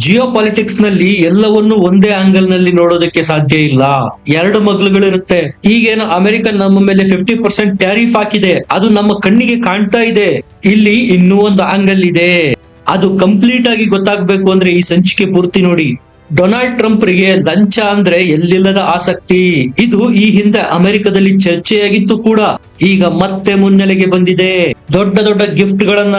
ಜಿಯೋ ಪಾಲಿಟಿಕ್ಸ್ನಲ್ಲಿ ಎಲ್ಲವನ್ನು ಒಂದೇ ಆಂಗಲ್ನಲ್ಲಿ ನೋಡೋದಕ್ಕೆ ಸಾಧ್ಯ ಇಲ್ಲ. ಎರಡು ಮಗ್ಲುಗಳಿರುತ್ತೆ. ಈಗೇನು ಅಮೆರಿಕ ನಮ್ಮ ಮೇಲೆ ಫಿಫ್ಟಿ ಪರ್ಸೆಂಟ್ ಟ್ಯಾರಿಫ್ ಹಾಕಿದೆ. ಅದು ನಮ್ಮ ಕಣ್ಣಿಗೆ ಕಾಣ್ತಾ ಇದೆ. ಇಲ್ಲಿ ಇನ್ನೂ ಒಂದು ಆಂಗಲ್ ಇದೆ. ಅದು ಕಂಪ್ಲೀಟ್ ಆಗಿ ಗೊತ್ತಾಗ್ಬೇಕು ಅಂದ್ರೆ ಈ ಸಂಚಿಕೆ ಪೂರ್ತಿ ನೋಡಿ. ಡೊನಾಲ್ಡ್ ಟ್ರಂಪ್ರಿಗೆ ಲಂಚ ಅಂದ್ರೆ ಎಲ್ಲಿಲ್ಲದ ಆಸಕ್ತಿ? ಇದು ಈ ಹಿಂದೆ ಅಮೆರಿಕದಲ್ಲಿ ಚರ್ಚೆಯಾಗಿತ್ತು ಕೂಡ. ಈಗ ಮತ್ತೆ ಮುನ್ನೆಲೆಗೆ ಬಂದಿದೆ. ದೊಡ್ಡ ದೊಡ್ಡ ಗಿಫ್ಟ್ ಗಳನ್ನ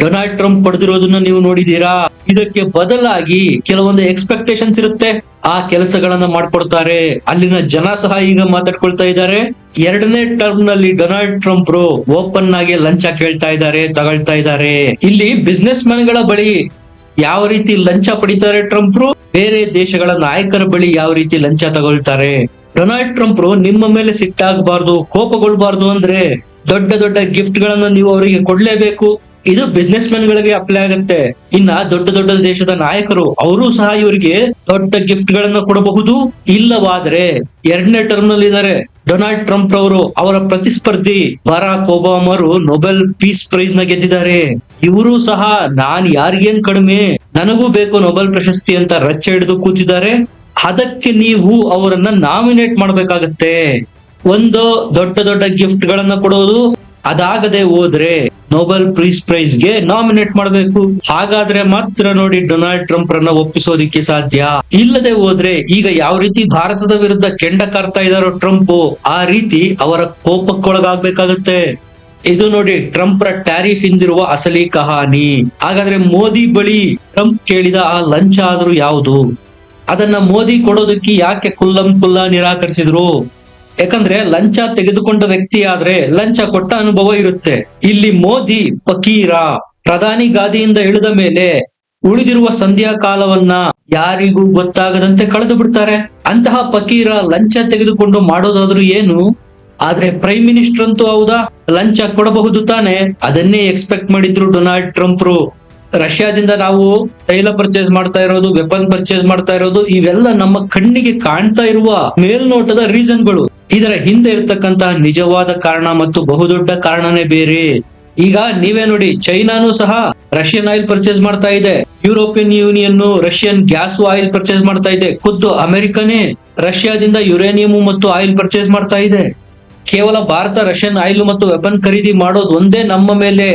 ಡೊನಾಲ್ಡ್ ಟ್ರಂಪ್ ಪಡೆದಿರೋದನ್ನ ನೀವು ನೋಡಿದೀರಾ ಇದಕ್ಕೆ ಬದಲಾಗಿ ಕೆಲವೊಂದು ಎಕ್ಸ್ಪೆಕ್ಟೇಷನ್ಸ್ ಇರುತ್ತೆ. ಆ ಕೆಲಸಗಳನ್ನ ಮಾಡ್ಕೊಡ್ತಾರೆ. ಅಲ್ಲಿನ ಜನ ಸಹ ಈಗ ಮಾತಾಡ್ಕೊಳ್ತಾ ಇದ್ದಾರೆ. ಎರಡನೇ ಟರ್ಮ್ನಲ್ಲಿ ಡೊನಾಲ್ಡ್ ಟ್ರಂಪ್ ಓಪನ್ ಆಗಿ ಲಂಚ ಕೇಳ್ತಾ ಇದ್ದಾರೆ, ತಗೊಳ್ತಾ ಇದ್ದಾರೆ. ಇಲ್ಲಿ ಬಿಸ್ನೆಸ್ ಮ್ಯಾನ್ಗಳ ಬಳಿ ಯಾವ ರೀತಿ ಲಂಚ ಪಡಿತಾರೆ ಟ್ರಂಪ್ ಬೇರೆ ದೇಶಗಳ ನಾಯಕರ ಬಳಿ ಯಾವ ರೀತಿ ಲಂಚ ತಗೊಳ್ತಾರೆ? ಡೊನಾಲ್ಡ್ ಟ್ರಂಪ್ರು ನಿಮ್ಮ ಮೇಲೆ ಸಿಟ್ಟಾಗಬಾರ್ದು, ಕೋಪಗೊಳ್ಬಾರ್ದು ಅಂದ್ರೆ ದೊಡ್ಡ ದೊಡ್ಡ ಗಿಫ್ಟ್ ಗಳನ್ನ ನೀವು ಅವರಿಗೆ ಕೊಡ್ಲೇಬೇಕು. ಇದು ಬಿಸ್ನೆಸ್ ಮ್ಯಾನ್ ಗಳಿಗೆ ಅಪ್ಲೈ ಆಗುತ್ತೆ. ಇನ್ನ ದೊಡ್ಡ ದೊಡ್ಡ ದೇಶದ ನಾಯಕರು, ಅವರು ಸಹ ಇವರಿಗೆ ದೊಡ್ಡ ಗಿಫ್ಟ್ ಗಳನ್ನ ಕೊಡಬಹುದು. ಇಲ್ಲವಾದ್ರೆ ಎರಡನೇ ಟರ್ಮ್ನಲ್ಲಿ ಇದ್ದಾರೆ ಡೊನಾಲ್ಡ್ ಟ್ರಂಪ್ ರವರು ಅವರ ಪ್ರತಿಸ್ಪರ್ಧಿ ಬರಾಕ್ ಒಬಾಮರು ನೊಬೆಲ್ ಪೀಸ್ ಪ್ರೈಸ್ನ ಗೆದ್ದಿದ್ದಾರೆ. ಇವರು ಸಹ, ನಾನ್ ಯಾರಿಗೇನ್ ಕಡಿಮೆ, ನನಗೂ ಬೇಕು ನೊಬೆಲ್ ಪ್ರಶಸ್ತಿ ಅಂತ ರಚ್ಚೆ ಹಿಡಿದು ಕೂತಿದ್ದಾರೆ. ಅದಕ್ಕೆ ನೀವು ಅವರನ್ನ ನಾಮಿನೇಟ್ ಮಾಡ್ಬೇಕಾಗತ್ತೆ. ಒಂದು ದೊಡ್ಡ ದೊಡ್ಡ ಗಿಫ್ಟ್ ಗಳನ್ನ ಕೊಡೋದು, ಅದಾಗದೆ ಹೋದ್ರೆ ನೊಬೆಲ್ ಪ್ರೀಸ್ ಪ್ರೈಸ್ಗೆ ನಾಮಿನೇಟ್ ಮಾಡಬೇಕು. ಹಾಗಾದ್ರೆ ಮಾತ್ರ ನೋಡಿ ಡೊನಾಲ್ಡ್ ಟ್ರಂಪ್ ರನ್ನ ಒಪ್ಪಿಸೋದಿಕ್ಕೆ ಸಾಧ್ಯ. ಇಲ್ಲದೆ ಹೋದ್ರೆ ಈಗ ಯಾವ ರೀತಿ ಭಾರತದ ವಿರುದ್ಧ ಕೆಂಡ ಕಾರ್ತಾ ಇದಾರೋ ಟ್ರಂಪ್ ಆ ರೀತಿ ಅವರ ಕೋಪಕ್ಕೊಳಗಾಗ್ಬೇಕಾಗತ್ತೆ. ಇದು ನೋಡಿ ಟ್ರಂಪ್ ರ ಟ್ಯಾರಿಫ್ ಹಿಂದಿರುವ ಅಸಲಿ ಕಹಾನಿ. ಹಾಗಾದ್ರೆ ಮೋದಿ ಬಳಿ ಟ್ರಂಪ್ ಕೇಳಿದ ಆ ಲಂಚ ಆದ್ರೂ ಯಾವುದು? ಅದನ್ನ ಮೋದಿ ಕೊಡೋದಕ್ಕೆ ಯಾಕೆ ಕುಲ್ಲಂ ಕುಲ್ಲ ನಿರಾಕರಿಸಿದ್ರು? ಯಾಕಂದ್ರೆ ಲಂಚ ತೆಗೆದುಕೊಂಡ ವ್ಯಕ್ತಿ ಆದ್ರೆ ಲಂಚ ಕೊಟ್ಟ ಅನುಭವ ಇರುತ್ತೆ. ಇಲ್ಲಿ ಮೋದಿ ಫಕೀರ. ಪ್ರಧಾನಿ ಗಾದಿಯಿಂದ ಇಳಿದ ಮೇಲೆ ಉಳಿದಿರುವ ಸಂಧ್ಯಾ ಕಾಲವನ್ನ ಯಾರಿಗೂ ಗೊತ್ತಾಗದಂತೆ ಕಳೆದು ಬಿಡ್ತಾರೆ. ಅಂತಹ ಫಕೀರ ಲಂಚ ತೆಗೆದುಕೊಂಡು ಮಾಡೋದಾದ್ರೂ ಏನು? ಆದ್ರೆ ಪ್ರೈಮ್ ಮಿನಿಸ್ಟರ್ ಅಂತೂ ಹೌದಾ? ಲಂಚ ಕೊಡಬಹುದು ತಾನೆ? ಅದನ್ನೇ ಎಕ್ಸ್ಪೆಕ್ಟ್ ಮಾಡಿದ್ರು ಡೊನಾಲ್ಡ್ ಟ್ರಂಪ್ ರಷ್ಯಾದಿಂದ ನಾವು ತೈಲ ಪರ್ಚೇಸ್ ಮಾಡ್ತಾ ಇರೋದು ವೆಪನ್ ಪರ್ಚೇಸ್ ಮಾಡ್ತಾ ಇರೋದು, ಇವೆಲ್ಲ ನಮ್ಮ ಕಣ್ಣಿಗೆ ಕಾಣ್ತಾ ಇರುವ ಮೇಲ್ನೋಟದ ರೀಸನ್ಗಳು ಇದರ ಹಿಂದೆ ಇರತಕ್ಕಂತಹ ನಿಜವಾದ ಕಾರಣ ಮತ್ತು ಬಹುದೊಡ್ಡ ಕಾರಣನೇ ಬೇರೆ. ಈಗ ನೀವೇ ನೋಡಿ, ಚೈನಾನು ಸಹ ರಷ್ಯನ್ ಆಯಿಲ್ ಪರ್ಚೇಸ್ ಮಾಡ್ತಾ ಇದೆ. European Union Russian gas oil purchase ಮಾಡ್ತಾ ಇದೆ. ಖುದ್ದು ಅಮೆರಿಕನೇ ರಷ್ಯಾದಿಂದ ಯುರೇನಿಯಂ ಮತ್ತು ಆಯಿಲ್ ಪರ್ಚೇಸ್ ಮಾಡ್ತಾ ಇದೆ. ಕೇವಲ ಭಾರತ, ರಷ್ಯನ್ ಆಯಿಲ್ ಮತ್ತು ವೆಪನ್ ಖರೀದಿ ಮಾಡೋದು ಒಂದೇ ನಮ್ಮ ಮೇಲೆ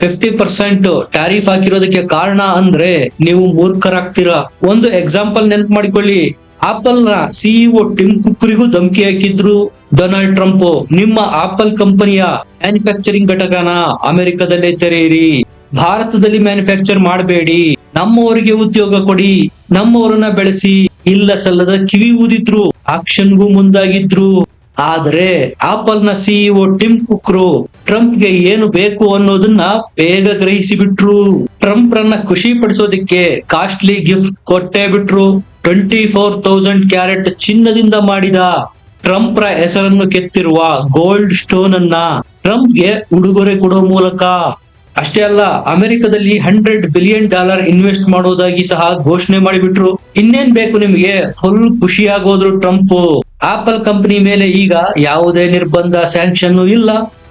ಫಿಫ್ಟಿ ಪರ್ಸೆಂಟ್ ಟ್ಯಾರಿಫ್ ಹಾಕಿರೋದಕ್ಕೆ ಕಾರಣ ಅಂದ್ರೆ ನೀವು ಮೂರ್ಖರಾಗ್ತೀರಾ? ಒಂದು ಎಕ್ಸಾಂಪಲ್ ನೆನಪು ಮಾಡಿಕೊಳ್ಳಿ. ಆಪಲ್ನ ಸಿಇಒ ಟಿಮ್ ಕುಕ್ರಿಗೂ ಧಮಕಿ ಹಾಕಿದ್ರು ಡೊನಾಲ್ಡ್ ಟ್ರಂಪ್ ನಿಮ್ಮ ಆಪಲ್ ಕಂಪನಿಯ ಮ್ಯಾನುಫ್ಯಾಕ್ಚರಿಂಗ್ ಘಟಕನ ಅಮೆರಿಕದಲ್ಲೇ ತೆರೆಯಿರಿ. ಭಾರತದಲ್ಲಿ ಮ್ಯಾನುಫ್ಯಾಕ್ಚರ್ ಮಾಡಬೇಡಿ. ನಮ್ಮವರಿಗೆ ಉದ್ಯೋಗ ಕೊಡಿ. ನಮ್ಮವರನ್ನ ಬೆಳೆಸಿ. ಇಲ್ಲ ಸಲ್ಲದ ಕಿವಿ ಊದಿದ್ರು. ಆಕ್ಷನ್ಗೂ ಮುಂದಾಗಿದ್ರು. ಆದ್ರೆ ಆಪಲ್ನ ಸಿಇಒ ಟಿಮ್ ಕುಕ್ರು ಟ್ರಂಪ್ಗೆ ಏನು ಬೇಕು ಅನ್ನೋದನ್ನ ಬೇಗ ಗ್ರಹಿಸಿ ಬಿಟ್ರು ಟ್ರಂಪ್ ರನ್ನ ಖುಷಿ ಪಡಿಸೋದಿಕ್ಕೆ ಕಾಸ್ಟ್ಲಿ ಗಿಫ್ಟ್ ಕೊಟ್ಟೇ ಬಿಟ್ರು. ಟ್ವೆಂಟಿ ಫೋರ್ ತೌಸಂಡ್ ಕ್ಯಾರೆಟ್ ಚಿನ್ನದಿಂದ ಮಾಡಿದ ಟ್ರಂಪ್ ರ ಹೆಸರನ್ನು ಕೆತ್ತಿರುವ ಗೋಲ್ಡ್ ಸ್ಟೋನ್ ಅನ್ನ ಟ್ರಂಪ್ಗೆ ಉಡುಗೊರೆ ಕೊಡೋ ಮೂಲಕ. ಅಷ್ಟೇ ಅಲ್ಲ, ಅಮೆರಿಕದಲ್ಲಿ ಹಂಡ್ರೆಡ್ ಬಿಲಿಯನ್ ಡಾಲರ್ ಇನ್ವೆಸ್ಟ್ ಮಾಡೋದಾಗಿ ಸಹ ಘೋಷಣೆ ಮಾಡಿಬಿಟ್ರು. ಇನ್ನೇನ್ ಬೇಕು ನಿಮಗೆ? ಫುಲ್ ಖುಷಿಯಾಗೋದ್ರು ಟ್ರಂಪ್. ಆಪಲ್ ಕಂಪನಿ ಮೇಲೆ ಈಗ ಯಾವುದೇ ನಿರ್ಬಂಧ ಸ್ಯಾಂಕ್ಷನ್ ಇಲ್ಲ,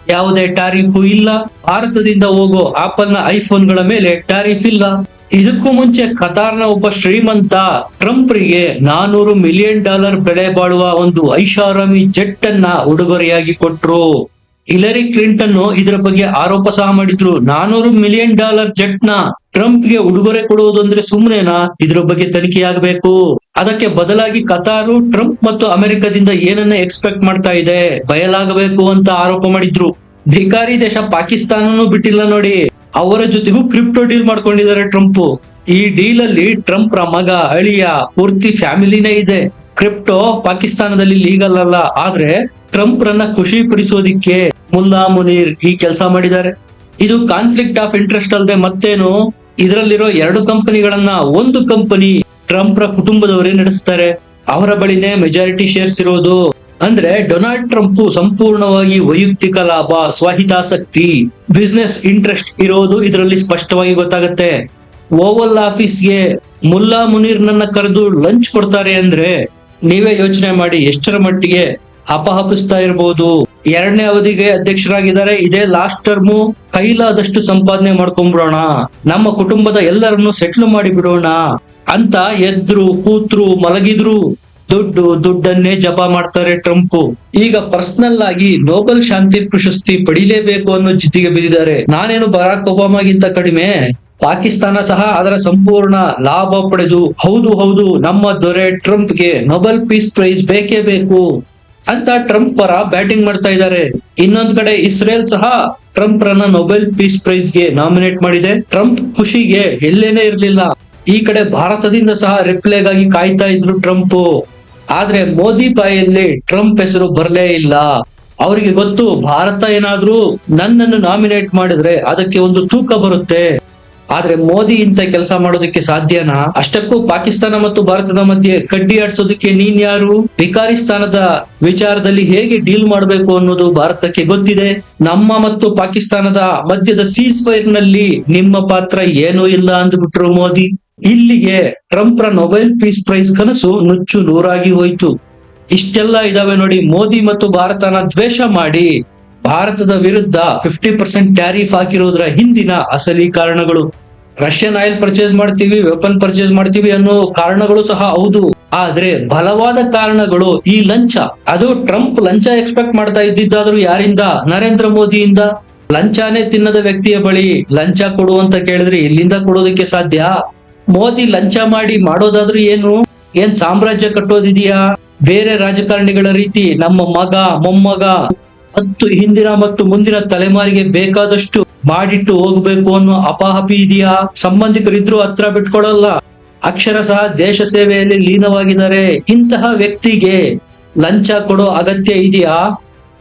ಯಾವುದೇ ಟಾರಿಫು ಇಲ್ಲ. ಭಾರತದಿಂದ ಹೋಗೋ ಆಪಲ್ನ ಐಫೋನ್ಗಳ ಮೇಲೆ ಟಾರಿಫ್ ಇಲ್ಲ. ಇದಕ್ಕೂ ಮುಂಚೆ ಕತಾರ್ನ ಒಬ್ಬ ಶ್ರೀಮಂತ ಟ್ರಂಪ್ರಿಗೆ ನಾನೂರು ಮಿಲಿಯನ್ ಡಾಲರ್ ಬೆಲೆ ಬಾಳುವ ಒಂದು ಐಷಾರಾಮಿ ಜೆಟ್ ಅನ್ನ ಉಡುಗೊರೆಯಾಗಿ ಕೊಟ್ರು. ಹಿಲರಿ ಕ್ಲಿಂಟನ್ ಇದರ ಬಗ್ಗೆ ಆರೋಪ ಸಹ ಮಾಡಿದ್ರು. ನಾನೂರು ಮಿಲಿಯನ್ ಡಾಲರ್ ಜೆಟ್ನ ಟ್ರಂಪ್ಗೆ ಉಡುಗೊರೆ ಕೊಡುವುದು ಅಂದ್ರೆ ಸುಮ್ನೆನಾ? ಇದ್ರ ಬಗ್ಗೆ ತನಿಖೆ ಆಗಬೇಕು. ಅದಕ್ಕೆ ಬದಲಾಗಿ ಕತಾರು, ಟ್ರಂಪ್ ಮತ್ತು ಅಮೆರಿಕದಿಂದ ಏನನ್ನ ಎಕ್ಸ್ಪೆಕ್ಟ್ ಮಾಡ್ತಾ ಇದೆ? ಬಯಲಾಗಬೇಕು ಅಂತ ಆರೋಪ ಮಾಡಿದ್ರು. ಭಿಕಾರಿ ದೇಶ ಪಾಕಿಸ್ತಾನನೂ ಬಿಟ್ಟಿಲ್ಲ ನೋಡಿ. ಅವರ ಜೊತೆಗೂ ಕ್ರಿಪ್ಟೋ ಡೀಲ್ ಮಾಡ್ಕೊಂಡಿದ್ದಾರೆ ಟ್ರಂಪ್. ಈ ಡೀಲ್ ಅಲ್ಲಿ ಟ್ರಂಪ್ ರ ಮಗ, ಅಳಿಯ, ಪೂರ್ತಿ ಫ್ಯಾಮಿಲಿನೇ ಇದೆ. ಕ್ರಿಪ್ಟೋ ಪಾಕಿಸ್ತಾನದಲ್ಲಿ ಲೀಗಲ್ ಅಲ್ಲ. ಆದ್ರೆ ಟ್ರಂಪ್ ರನ್ನ ಖುಷಿ ಪಡಿಸೋದಿಕ್ಕೆ ಮುಲ್ಲಾ ಮುನೀರ್ ಈ ಕೆಲಸ ಮಾಡಿದ್ದಾರೆ. ಇದು ಕಾನ್ಫ್ಲಿಕ್ಟ್ ಆಫ್ ಇಂಟ್ರೆಸ್ಟ್ ಅಲ್ಲದೆ ಮತ್ತೇನು, ಇದರಲ್ಲಿರೋ ಎರಡು ಕಂಪನಿಗಳನ್ನ ಒಂದು ಕಂಪನಿ ಟ್ರಂಪ್ ರ ಕುಟುಂಬದವರೇ ನಡೆಸ್ತಾರೆ. ಅವರ ಬಳಿನೇ ಮೆಜಾರಿಟಿ ಶೇರ್ಸ್ ಇರೋದು. ಅಂದ್ರೆ ಡೊನಾಲ್ಡ್ ಟ್ರಂಪ್ ಸಂಪೂರ್ಣವಾಗಿ ವೈಯಕ್ತಿಕ ಲಾಭ, ಸ್ವಹಿತಾಸಕ್ತಿ ಬಿಸ್ನೆಸ್ ಇಂಟ್ರೆಸ್ಟ್ ಇರೋದು ಇದರಲ್ಲಿ ಸ್ಪಷ್ಟವಾಗಿ ಗೊತ್ತಾಗತ್ತೆ. ಓವಲ್ ಆಫೀಸ್ಗೆ ಮುಲ್ಲಾ ಮುನೀರ್ ನನ್ನ ಕರೆದು ಲಂಚ್ ಕೊಡ್ತಾರೆ ಅಂದ್ರೆ ನೀವೇ ಯೋಚನೆ ಮಾಡಿ ಎಷ್ಟರ ಮಟ್ಟಿಗೆ ಅಪಹಪಿಸ್ತಾ ಇರಬಹುದು ಎರಡನೇ ಅವಧಿಗೆ ಅಧ್ಯಕ್ಷರಾಗಿದ್ದಾರೆ. ಇದೇ ಲಾಸ್ಟ್ ಟರ್ಮು ಕೈಲಾದಷ್ಟು ಸಂಪಾದನೆ ಮಾಡ್ಕೊಂಡ್ಬಿಡೋಣ. ನಮ್ಮ ಕುಟುಂಬದ ಎಲ್ಲರನ್ನು ಸೆಟ್ಲ್ ಮಾಡಿ ಬಿಡೋಣ ಅಂತ ಎದ್ರು, ಕೂತ್ರು, ಮಲಗಿದ್ರು ದುಡ್ಡು, ದುಡ್ಡನ್ನೇ ಜಪ ಮಾಡ್ತಾರೆ ಟ್ರಂಪ್ ಈಗ ಪರ್ಸನಲ್ ಆಗಿ ನೋಬೆಲ್ ಶಾಂತಿ ಪ್ರಶಸ್ತಿ ಪಡಿಲೇಬೇಕು ಅನ್ನೋ ಜಿದ್ದಿಗೆ ಬಿದ್ದಿದ್ದಾರೆ. ನಾನೇನು ಬರಾಕ್ ಒಬಾಮಾಗಿಂತ ಕಡಿಮೆ? ಪಾಕಿಸ್ತಾನ ಸಹ ಅದರ ಸಂಪೂರ್ಣ ಲಾಭ ಪಡೆದು. ಹೌದು ಹೌದು, ನಮ್ಮ ದೊರೆ ಟ್ರಂಪ್ಗೆ ನೊಬೆಲ್ ಪೀಸ್ ಪ್ರೈಸ್ ಬೇಕೇ ಬೇಕು. ಅಂತ ಟ್ರಂಪ್ ಪರ ಬ್ಯಾಟಿಂಗ್ ಮಾಡ್ತಾ ಇದ್ದಾರೆ. ಇನ್ನೊಂದ್ ಕಡೆ ಇಸ್ರೇಲ್ ಸಹ ಟ್ರಂಪ್ ರನ್ನ ನೊಬೆಲ್ ಪೀಸ್ ಪ್ರೈಸ್ಗೆ ನಾಮಿನೇಟ್ ಮಾಡಿದೆ. ಟ್ರಂಪ್ ಖುಷಿಗೆ ಎಲ್ಲೇನೆ ಇರಲಿಲ್ಲ. ಈ ಕಡೆ ಭಾರತದಿಂದ ಸಹ ರಿಪ್ಲೈಗಾಗಿ ಕಾಯ್ತಾ ಇದ್ರು ಟ್ರಂಪ್. ಆದ್ರೆ ಮೋದಿ ಬಾಯಲ್ಲಿ ಟ್ರಂಪ್ ಹೆಸರು ಬರಲೇ ಇಲ್ಲ. ಅವರಿಗೆ ಗೊತ್ತು, ಭಾರತ ಏನಾದ್ರೂ ನನ್ನನ್ನು ನಾಮಿನೇಟ್ ಮಾಡಿದ್ರೆ ಅದಕ್ಕೆ ಒಂದು ತೂಕ ಬರುತ್ತೆ. ಆದ್ರೆ ಮೋದಿ ಇಂತ ಕೆಲಸ ಮಾಡೋದಕ್ಕೆ ಸಾಧ್ಯನಾ? ಅಷ್ಟಕ್ಕೂ ಪಾಕಿಸ್ತಾನ ಮತ್ತು ಭಾರತದ ಮಧ್ಯೆ ಕಡ್ಡಿ ಆಡ್ಸೋದಕ್ಕೆ ನೀನ್ ಯಾರು? ವಿಕಾರಿಸ್ತಾನದ ವಿಚಾರದಲ್ಲಿ ಹೇಗೆ ಡೀಲ್ ಮಾಡಬೇಕು ಅನ್ನೋದು ಭಾರತಕ್ಕೆ ಗೊತ್ತಿದೆ. ನಮ್ಮ ಮತ್ತು ಪಾಕಿಸ್ತಾನದ ಮಧ್ಯದ ಸೀಸ್ ಫೈರ್ನಲ್ಲಿ ನಿಮ್ಮ ಪಾತ್ರ ಏನೂ ಇಲ್ಲ ಅಂದ್ಬಿಟ್ರು ಮೋದಿ. ಇಲ್ಲಿಗೆ ಟ್ರಂಪ್ರ ನೊಬೆಲ್ ಪೀಸ್ ಪ್ರೈಸ್ ಕನಸು ನುಚ್ಚು ನೂರಾಗಿ ಹೋಯ್ತು. ಇಷ್ಟೆಲ್ಲ ಇದಾವೆ ನೋಡಿ ಮೋದಿ ಮತ್ತು ಭಾರತನ ದ್ವೇಷ ಮಾಡಿ ಭಾರತದ ವಿರುದ್ಧ ಫಿಫ್ಟಿ ಪರ್ಸೆಂಟ್ ಟ್ಯಾರಿಫ್ ಹಾಕಿರೋದ್ರ ಹಿಂದಿನ ಅಸಲಿ ಕಾರಣಗಳು. ರಷ್ಯನ್ ಆಯಿಲ್ ಪರ್ಚೇಸ್ ಮಾಡ್ತೀವಿ ವೆಪನ್ ಪರ್ಚೇಸ್ ಮಾಡ್ತೀವಿ ಅನ್ನೋ ಕಾರಣಗಳು ಸಹ ಹೌದು. ಆದ್ರೆ ಬಲವಾದ ಕಾರಣಗಳು ಈ ಲಂಚ. ಅದು ಟ್ರಂಪ್ ಲಂಚ ಎಕ್ಸ್ಪೆಕ್ಟ್ ಮಾಡ್ತಾ ಇದ್ದಿದ್ದಾದ್ರೂ ಯಾರಿಂದ? ನರೇಂದ್ರ ಮೋದಿಯಿಂದ. ಲಂಚಾನೇ ತಿನ್ನದ ವ್ಯಕ್ತಿಯ ಬಳಿ ಲಂಚ ಕೊಡು ಅಂತ ಕೇಳಿದ್ರೆ ಎಲ್ಲಿಂದ ಕೊಡೋದಕ್ಕೆ ಸಾಧ್ಯ? ಮೋದಿ ಲಂಚ ಮಾಡಿ ಮಾಡೋದಾದ್ರೂ ಏನು? ಏನ್ ಸಾಮ್ರಾಜ್ಯ ಕಟ್ಟೋದಿದೆಯಾ? ಬೇರೆ ರಾಜಕಾರಣಿಗಳ ರೀತಿ ನಮ್ಮ ಮಗ, ಮೊಮ್ಮಗ ಮತ್ತು ಹಿಂದಿನ ಮತ್ತು ಮುಂದಿನ ತಲೆಮಾರಿಗೆ ಬೇಕಾದಷ್ಟು ಮಾಡಿಟ್ಟು ಹೋಗ್ಬೇಕು ಅನ್ನೋ ಅಪಾಹಪಿ ಇದೆಯಾ? ಸಂಬಂಧಿಕರಿದ್ರು ಹತ್ರ ಬಿಟ್ಕೊಡಲ್ಲ. ಅಕ್ಷರ ಸಹ ದೇಶ ಸೇವೆಯಲ್ಲಿ ಲೀನವಾಗಿದ್ದಾರೆ. ಇಂತಹ ವ್ಯಕ್ತಿಗೆ ಲಂಚ ಕೊಡೋ ಅಗತ್ಯ ಇದೆಯಾ?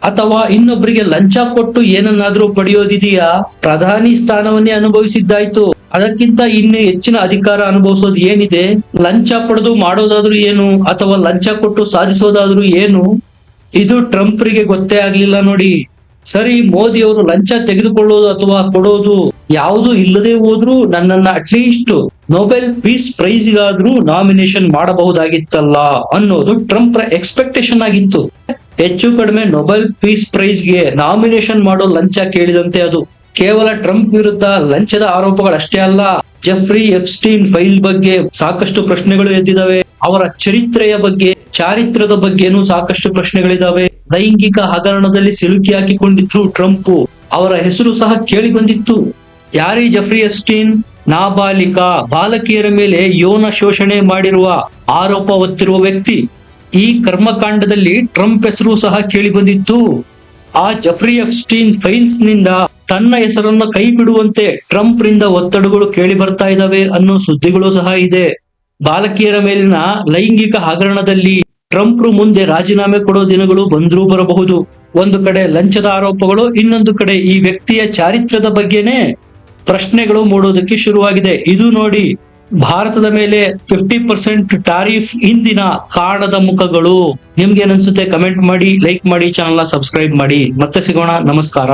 ಅಥವಾ ಇನ್ನೊಬ್ಬರಿಗೆ ಲಂಚ ಕೊಟ್ಟು ಏನನ್ನಾದ್ರೂ ಪಡೆಯೋದಿದೆಯಾ? ಪ್ರಧಾನಿ ಸ್ಥಾನವನ್ನೇ ಅನುಭವಿಸಿದ್ದಾಯ್ತು. ಅದಕ್ಕಿಂತ ಇನ್ನು ಹೆಚ್ಚಿನ ಅಧಿಕಾರ ಅನುಭವಿಸೋದು ಏನಿದೆ? ಲಂಚ ಪಡೆದು ಮಾಡೋದಾದ್ರೂ ಏನು? ಅಥವಾ ಲಂಚ ಕೊಟ್ಟು ಸಾಧಿಸೋದಾದ್ರೂ ಏನು? ಇದು ಟ್ರಂಪ್ರಿಗೆ ಗೊತ್ತೇ ಆಗ್ಲಿಲ್ಲ ನೋಡಿ. ಸರಿ, ಮೋದಿ ಅವರು ಲಂಚ ತೆಗೆದುಕೊಳ್ಳೋದು ಅಥವಾ ಕೊಡೋದು ಯಾವುದು ಇಲ್ಲದೆ ಹೋದ್ರೂ ನನ್ನನ್ನ ಅಟ್ಲೀಸ್ಟ್ ನೊಬೆಲ್ ಪೀಸ್ ಪ್ರೈಸ್ಗಾದ್ರೂ ನಾಮಿನೇಷನ್ ಮಾಡಬಹುದಾಗಿತ್ತಲ್ಲ ಅನ್ನೋದು ಟ್ರಂಪ್ ಎಕ್ಸ್ಪೆಕ್ಟೇಷನ್ ಆಗಿತ್ತು. ಹೆಚ್ಚು ಕಡಿಮೆ ನೊಬೆಲ್ ಪೀಸ್ ಪ್ರೈಸ್ಗೆ ನಾಮಿನೇಷನ್ ಮಾಡೋ ಲಂಚ ಕೇಳಿದಂತೆ ಅದು. ಕೇವಲ ಟ್ರಂಪ್ ವಿರುದ್ಧ ಲಂಚದ ಆರೋಪಗಳಷ್ಟೇ ಅಲ್ಲ ಜೆಫ್ರಿ ಎಫ್ಸ್ಟೀನ್ ಫೈಲ್ ಬಗ್ಗೆ ಸಾಕಷ್ಟು ಪ್ರಶ್ನೆಗಳು ಎದ್ದಿದಾವೆ ಅವರ ಚರಿತ್ರೆಯ ಬಗ್ಗೆ, ಚಾರಿತ್ರದ ಬಗ್ಗೆನೂ ಸಾಕಷ್ಟು ಪ್ರಶ್ನೆಗಳಿದಾವೆ. ಲೈಂಗಿಕ ಹಗರಣದಲ್ಲಿ ಸಿಲುಕಿ ಹಾಕಿಕೊಂಡಿದ್ರು ಟ್ರಂಪ್. ಅವರ ಹೆಸರು ಸಹ ಕೇಳಿ ಬಂದಿತ್ತು. ಯಾರಿ ಜಫ್ರಿ ಅಸ್ಟಿನ್ ನಾಬಾಲಿಕ, ಬಾಲಕಿಯರ ಮೇಲೆ ಯೋನ ಶೋಷಣೆ ಮಾಡಿರುವ ಆರೋಪ ಹೊತ್ತಿರುವ ವ್ಯಕ್ತಿ, ಈ ಕರ್ಮಕಾಂಡದಲ್ಲಿ ಟ್ರಂಪ್ ಹೆಸರು ಸಹ ಕೇಳಿ ಬಂದಿತ್ತು. ಆ ಜಫ್ರಿ ಅಫ್ಸ್ಟೀನ್ ಫೈಲ್ಸ್ನಿಂದ ತನ್ನ ಹೆಸರನ್ನು ಕೈ ಬಿಡುವಂತೆ ಟ್ರಂಪ್ ರಿಂದ ಒತ್ತಡಗಳು ಕೇಳಿ ಬರ್ತಾ ಇದಾವೆ ಅನ್ನೋ ಸುದ್ದಿಗಳು ಸಹ ಇದೆ. ಬಾಲಕಿಯರ ಮೇಲಿನ ಲೈಂಗಿಕ ಹಗರಣದಲ್ಲಿ ಟ್ರಂಪ್ ಮುಂದೆ ರಾಜೀನಾಮೆ ಕೊಡೋ ದಿನಗಳು ಬಂದರೂ ಬರಬಹುದು. ಒಂದು ಕಡೆ ಲಂಚದ ಆರೋಪಗಳು, ಇನ್ನೊಂದು ಕಡೆ ಈ ವ್ಯಕ್ತಿಯ ಚಾರಿತ್ರ್ಯದ ಬಗ್ಗೆನೇ ಪ್ರಶ್ನೆಗಳು ಮೂಡೋದಕ್ಕೆ ಶುರುವಾಗಿದೆ. ಇದು ನೋಡಿ ಭಾರತದ ಮೇಲೆ ಫಿಫ್ಟಿ ಪರ್ಸೆಂಟ್ ಟಾರಿಫ್ ಹಿಂದಿನ ಕಾರಣದ ಮುಖಗಳು. ನಿಮ್ಗೆ ಏನನ್ಸುತ್ತೆ ಕಮೆಂಟ್ ಮಾಡಿ, ಲೈಕ್ ಮಾಡಿ ಚಾನಲ್ ಸಬ್ಸ್ಕ್ರೈಬ್ ಮಾಡಿ. ಮತ್ತೆ ಸಿಗೋಣ. ನಮಸ್ಕಾರ.